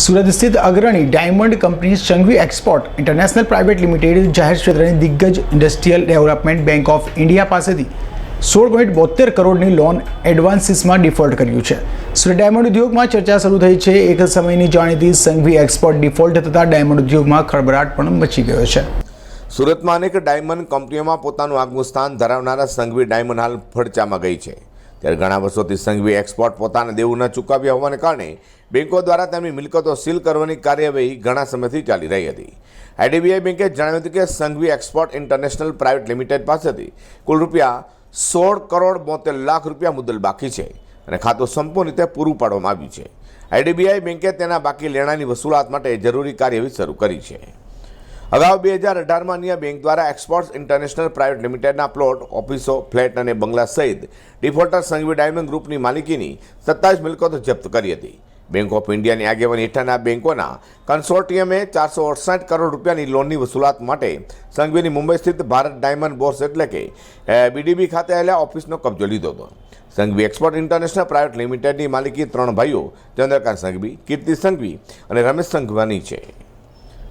સુરત સ્થિત અગ્રણી diamond company Sanghvi export international private limited જાહેર ક્ષેત્રની દિગ્ગજ industrial development bank of India પાસેથી સોળ પોઈન્ટ બોતેર કરોડની લોન એડવાન્સીસમાં ડિફોલ્ટ કર્યું છે. સુરત ડાયમંડ ઉદ્યોગમાં ચર્ચા શરૂ થઈ છે. એક સમયની જાણીતી સંઘવી એક્સપોર્ટ ડિફોલ્ટ થતાં ડાયમંડ ઉદ્યોગમાં ખળભળાટ પણ મચી ગયો છે. સુરતમાં અનેક ડાયમંડ કંપનીઓમાં પોતાનું આગવું સ્થાન ધરાવનારા સંઘવી ડાયમંડ હાલ ફડચામાં ગઈ છે. ત્યારે ઘણા વર્ષોથી સંઘવી એક્સપોર્ટ પોતાના દેવું ન ચૂકવ્યા હોવાને કારણે બેન્કો દ્વારા તેમની મિલકતો સીલ કરવાની કાર્યવાહી ઘણા સમયથી ચાલી રહી હતી. આઈડીબીઆઈ બેન્કે જણાવ્યું હતું કે Sanghvi export international private limited પાસેથી કુલ રૂપિયા સોળ કરોડ બોતેર લાખ રૂપિયા મુદ્દલ બાકી છે અને ખાતું સંપૂર્ણ રીતે પૂરું પાડવામાં આવ્યું છે. આઈડીબીઆઈ બેન્કે તેના બાકી લેણાની વસૂલાત માટે જરૂરી કાર્યવાહી શરૂ કરી છે. અગાઉ બે હજાર અઢારમાં અન્ય બેંક દ્વારા એક્સપોર્ટ્સ ઇન્ટરનેશનલ પ્રાઇવેટ લિમિટેડના પ્લોટ, ઓફિસો, ફ્લેટ અને બંગલા સહિત ડિફોલ્ટર સંઘવી ડાયમંડ ગ્રુપની માલિકીની સત્તાવીસ મિલકતો જપ્ત કરી હતી. બેંક ઓફ ઇન્ડિયાની આગેવાની હેઠળના બેંકોના કન્સોર્ટિયમે ચારસો અડસઠ કરોડ રૂપિયાની લોનની વસૂલાત માટે સંઘવીની મુંબઈ સ્થિત ભારત ડાયમંડ બોર્સ એટલે કે બીડીબી ખાતે આવેલા ઓફિસનો કબજો લીધો હતો. સંઘવી એક્સપોર્ટ ઇન્ટરનેશનલ પ્રાઇવેટ લિમિટેડની માલિકી ત્રણ ભાઈઓ, ચંદ્રકાંત સંઘવી, કીર્તિ સંઘવી અને રમેશ સંઘવાની છે.